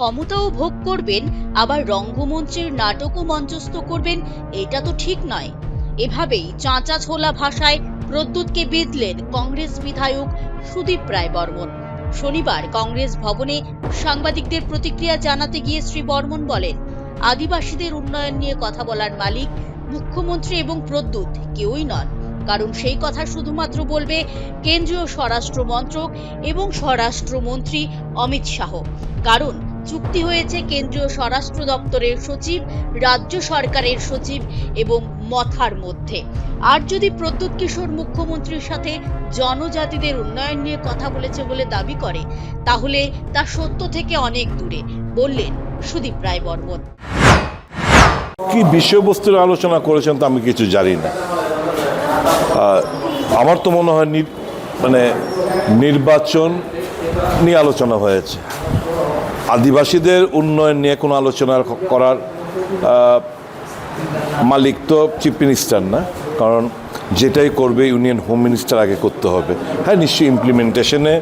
ক্ষমতাও ভোগ করবেন, আবার রঙ্গমঞ্চের নাটকও মঞ্চস্থ করবেন, এটা তো ঠিক নয়। এভাবেই চাঁচা ছোলা ভাষায় প্রদ্যুৎকে বেঁধলেন কংগ্রেস বিধায়ক সুদীপ রায় বর্মন। শনিবার কংগ্রেস ভবনে সাংবাদিকদের প্রতিক্রিয়া জানাতে গিয়ে শ্রী বর্মন বলেন, আদিবাসীদের উন্নয়ন নিয়ে কথা বলার মালিক মুখ্যমন্ত্রী এবং প্রদ্যুৎ কেউই নন। কারণ সেই কথা শুধুমাত্র বলবে কেন্দ্রীয় স্বরাষ্ট্র মন্ত্রক এবং স্বরাষ্ট্রমন্ত্রী অমিত শাহ। কারণ চুক্তি হয়েছে কেন্দ্রীয় স্বরাষ্ট্র দপ্তরের সচিব, রাজ্য সরকারের সচিব এবং মথার মধ্যে। আর যদি প্রদ্যুৎ কিশোর মুখ্যমন্ত্রীর সাথে জনজাতিদের উন্নয়ন নিয়ে কথা বলেছে বলে দাবি করে, তাহলে তা সত্য থেকে অনেক দূরে, বললেন সুদীপ রায় বর্মন। কি বিষয়বস্তুর আলোচনা করেছেন তা আমি কিছু জানি না। আমার তো মনে হয় মানে নির্বাচন নিয়ে আলোচনা হয়েছে। আদিবাসীদের উন্নয়ন নিয়ে কোনো আলোচনা করার মালিক তো চিফ মিনিস্টার না। কারণ যেটাই করবে ইউনিয়ন হোম মিনিস্টার আগে করতে হবে। হ্যাঁ নিশ্চয়ই ইমপ্লিমেন্টেশনে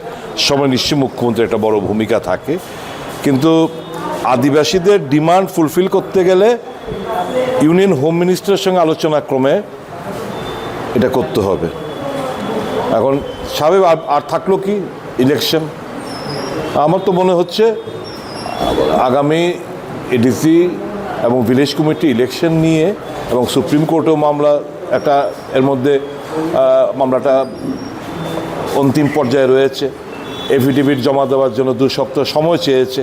সময় নিশ্চয়ই মুখ্যমন্ত্রীর একটা বড় ভূমিকা থাকে। কিন্তু আদিবাসীদের ডিমান্ড ফুলফিল করতে গেলে ইউনিয়ন হোম মিনিস্টারের সঙ্গে আলোচনা ক্রমে এটা করতে হবে। এখন আর আর থাকল কি? ইলেকশন আমার তো মনে হচ্ছে আগামী এডিসি এবং ভিলেজ কমিটি ইলেকশন নিয়ে এবং সুপ্রিম কোর্টেও মামলা, একটা এর মধ্যে মামলাটা অন্তিম পর্যায়ে রয়েছে। এফিডেভিট জমা দেওয়ার জন্য দু সপ্তাহ সময় চেয়েছে।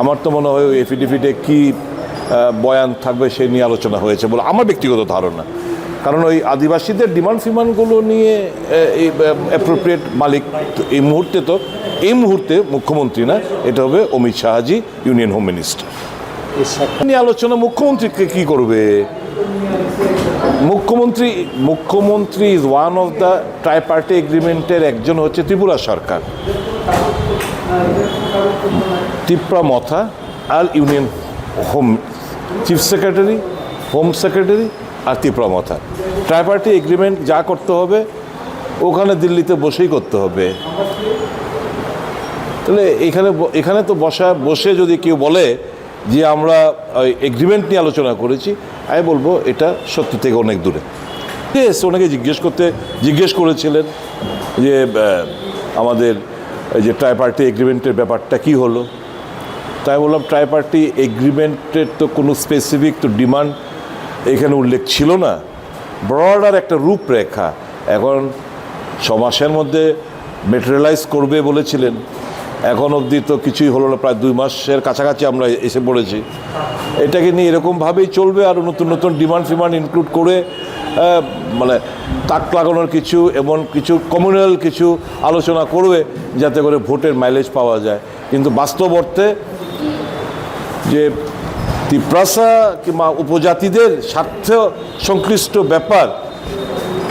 আমার তো মনে হয় ওই এফিডেভিটে কী বয়ান থাকবে সে নিয়ে আলোচনা হয়েছে বলে আমার ব্যক্তিগত ধারণা। কারণ ওই আদিবাসীদের ডিমান্ড ফিমান্ডগুলো নিয়ে এই অ্যাপ্রোপ্রিয়েট মালিক এই মুহূর্তে তো, এই মুহূর্তে মুখ্যমন্ত্রী না, এটা হবে Amit Shahji, union home minister. নিয়ে আলোচনা মুখ্যমন্ত্রীকে কি করবে? মুখ্যমন্ত্রী মুখ্যমন্ত্রী is one of the try party এগ্রিমেন্টের একজন হচ্ছে ত্রিপুরা সরকার। ত্রিপুরা মথা, আর union home chief secretary home secretary আর ত্রিপুরা মথা ট্রাই পার্টি এগ্রিমেন্ট যা করতে হবে, ওখানে দিল্লিতে বসেই করতে হবে। তাহলে এখানে এখানে তো বসা, বসে যদি কেউ বলে যে আমরা এগ্রিমেন্ট নিয়ে আলোচনা করেছি, আমি বলব এটা সত্য থেকে অনেক দূরে। এসে ওনাকে জিজ্ঞেস করতে, জিজ্ঞেস করেছিলেন যে আমাদের যে ট্রাই পার্টি এগ্রিমেন্টের ব্যাপারটা কি হলো? তাই বললাম ট্রাই পার্টি এগ্রিমেন্টের তো কোনো স্পেসিফিক তো ডিমান্ড এখানে উল্লেখ ছিল না। ব্রডার একটা রূপরেখা। এখন ছ মাসের মধ্যে মেটেরিয়ালাইজ করবে বলেছিলেন। এখন অবধি তো কিছুই হলো না, প্রায় দুই মাসের কাছাকাছি আমরা এসে পড়েছি। এটাকে নিয়ে এরকমভাবেই চলবে আর নতুন নতুন ডিমান্ড ফিমান্ড ইনক্লুড করে মানে তাক লাগানোর কিছু, এমন কিছু কমিউনাল কিছু আলোচনা করবে যাতে করে ভোটের মাইলেজ পাওয়া যায়। কিন্তু বাস্তব অর্থে যে তিপ্রাসা কিংবা উপজাতিদের স্বার্থ সংশ্লিষ্ট ব্যাপার,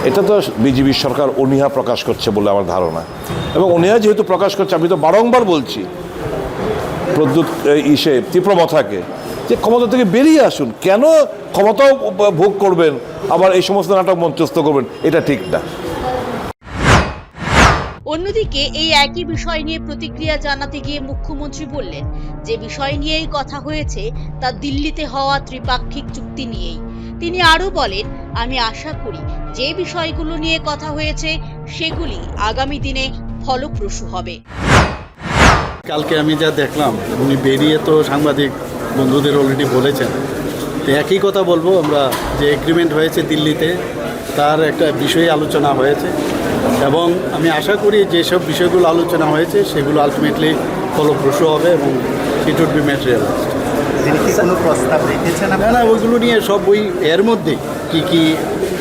এটা তো বিজেপি সরকার অনীহা প্রকাশ করছে বলে আমার ধারণা। এবং অনীহা যেহেতু প্রকাশ করছে, আমি তো বারংবার বলছি, প্রদ্যুৎ ইসে, তীব্রমথাকে, যে ক্ষমতা থেকে বেরিয়ে আসুন। কেন ক্ষমতাও ভোগ করবেন, আবার এই সমস্ত নাটক মঞ্চস্থ করবেন, এটা ঠিক না। অন্যদিকে এই একই বিষয় নিয়ে প্রতিক্রিয়া জানাতে গিয়ে মুখ্যমন্ত্রী বললেন, যে বিষয় নিয়েই কথা হয়েছে তা দিল্লিতে হওয়া ত্রিপাক্ষিক চুক্তি নিয়েই। তিনি আরও বলেন, আমি আশা করি যে বিষয়গুলো নিয়ে কথা হয়েছে সেগুলি আগামী দিনে ফলপ্রসূ হবে। কালকে আমি যা দেখলাম, উনি বেরিয়ে তো সাংবাদিক বন্ধুদের অলরেডি বলেছেন। তো একই কথা বলব, আমরা যে এগ্রিমেন্ট হয়েছে দিল্লিতে, তার একটা বিষয়ে আলোচনা হয়েছে। এবং আমি আশা করি যেসব বিষয়গুলো আলোচনা হয়েছে সেগুলো আলটিমেটলি ফলপ্রসূ হবে এবং ইট উড বি রেখেছেন না না ওইগুলো নিয়ে সব ওই এর মধ্যে কি কি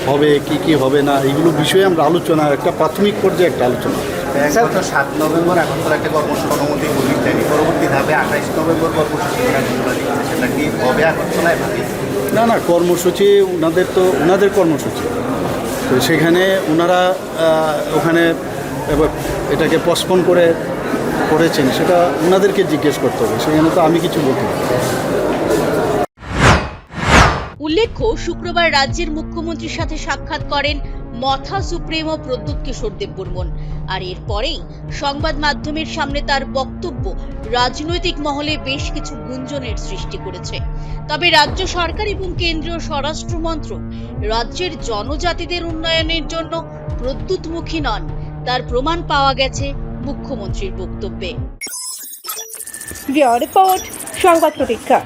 হবে কি কি হবে না এগুলো বিষয়ে আমরা আলোচনা একটা প্রাথমিক পর্যায়ে একটা আলোচনা। সাত নভেম্বর এখন তো একটা কর্মসূচি অনুমতি পুলিশ দেয়নি পরবর্তী ধাপে আঠাইশ নভেম্বর কর্মসূচি সেটা কি হবে ভাবি না না কর্মসূচি ওনাদের তো ওনাদের কর্মসূচি। তো সেখানে ওনারা ওখানে এটাকে পসপন করে করেছেন, সেটা ওনাদেরকে জিজ্ঞেস করতে হবে সেখানে তো আমি কিছু বলতে উল্লেখ্য, শুক্রবার রাজ্যের মুখ্যমন্ত্রীর সাথে সাক্ষাৎ করেন মথা সুপ্রিমো প্রদ্যুৎ কিশোর দেববর্মন। আর এরপরেই সংবাদ মাধ্যমের সামনে তার বক্তব্য, রাজনৈতিক মহলে বেশ কিছু গুঞ্জনের সৃষ্টি করেছে। তবে রাজ্য সরকার এবং কেন্দ্রীয় স্বরাষ্ট্র মন্ত্রক রাজ্যের জনজাতিদের উন্নয়নের জন্য প্রদ্যুৎমুখী নন। তার প্রমাণ পাওয়া গেছে মুখ্যমন্ত্রীর বক্তব্যে। রিপোর্ট, সংবাদ প্রতীক্ষা।